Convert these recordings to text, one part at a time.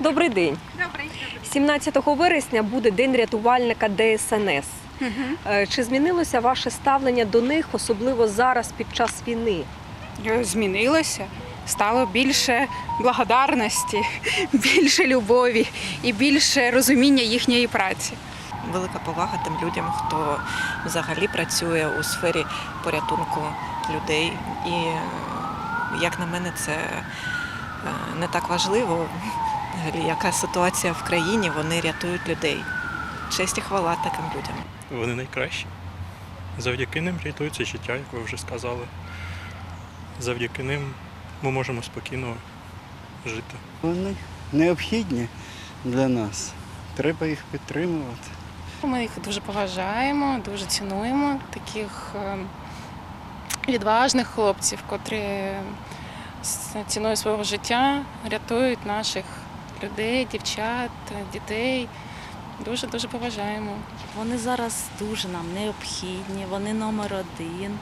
Добрий день. Добрий. 17 вересня буде День рятувальника ДСНС. Е, Чи змінилося ваше ставлення до них, особливо зараз під час війни? Змінилося. Стало більше благодарності, більше любові і більше розуміння їхньої праці. велика повага тим людям, хто взагалі працює у сфері порятунку людей. І е, як на мене, це е, не так важливо, яка ситуація в країні, вони рятують людей. Честь і хвала таким людям. Вони найкращі. Завдяки ним рятується життя, як ви вже сказали. Завдяки ним ми можемо спокійно жити. Вони необхідні для нас. Треба їх підтримувати. Ми їх дуже поважаємо, дуже цінуємо таких е, відважних хлопців, котрі ціною свого життя рятують наших людей, дівчат, дітей. Дуже дуже поважаємо. Вони зараз дуже нам необхідні, вони номер один.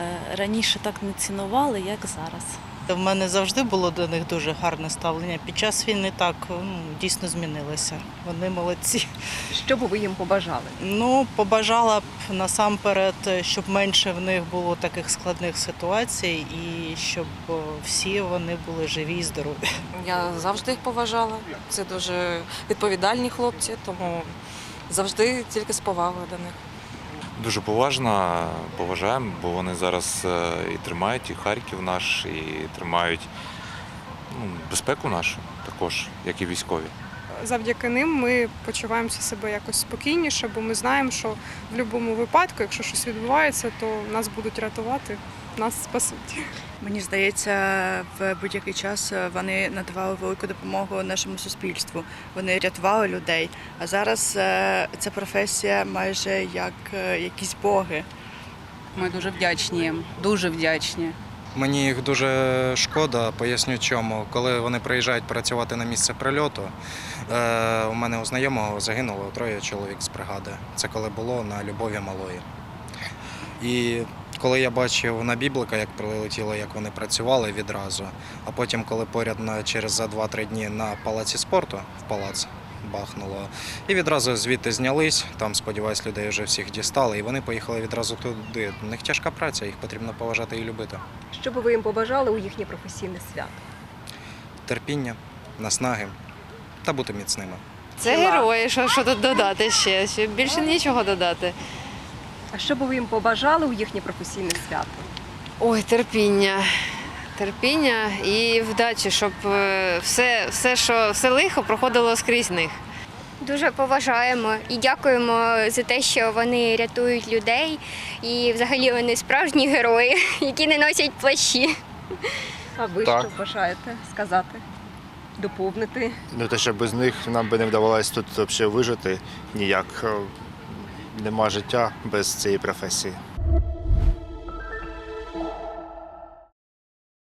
Е, Раніше так не цінували, як зараз. В мене завжди було до них дуже гарне ставлення. Під час війни так ну, дійсно змінилося. Вони молодці. Що би ви їм побажали? Ну, побажала б насамперед, щоб менше в них було таких складних ситуацій і щоб всі вони були живі і здорові. Я завжди їх поважала. Це дуже відповідальні хлопці, тому завжди тільки з повагою до них. Дуже поважно поважаємо, бо вони зараз е, і тримають і Харків наш, і тримають ну, безпеку нашу також, як і військові. Завдяки ним ми почуваємося себе якось спокійніше, бо ми знаємо, що в будь-якому випадку, якщо щось відбувається, то нас будуть рятувати, нас спасуть. Мені здається, в будь-який час вони надавали велику допомогу нашому суспільству. Вони рятували людей. А зараз е, ця професія майже як е, якісь боги. Ми дуже вдячні їм, дуже вдячні. Мені їх дуже шкода, поясню чому. Коли вони приїжджають працювати на місце прильоту, е, у мене у знайомого загинуло троє чоловік з бригади. Це коли було на Любові Малої. І коли я бачив на біблика, як прилетіло, як вони працювали відразу, а потім, коли поряд через за 2-3 дні на палаці спорту в палац бахнуло, і відразу звідти знялись, там, сподіваюсь, людей вже всіх дістали, і вони поїхали відразу туди. У них тяжка праця, їх потрібно поважати і любити. Що би ви їм побажали у їхнє професійне свято? терпіння, наснаги та бути міцними. Це герої, що, що тут додати ще. ще більше нічого додати. А що би ви їм побажали у їхнє професійне свято? Ой, терпіння. Терпіння і вдачі, щоб е, все, все, що все лихо проходило скрізь них. Дуже поважаємо і дякуємо за те, що вони рятують людей. І взагалі вони справжні герої, які не носять плащі. А ви Так. що бажаєте сказати? Доповнити? Ну, те, що без них нам би не вдавалося тут взагалі вижити ніяк. Нема життя без цієї професії.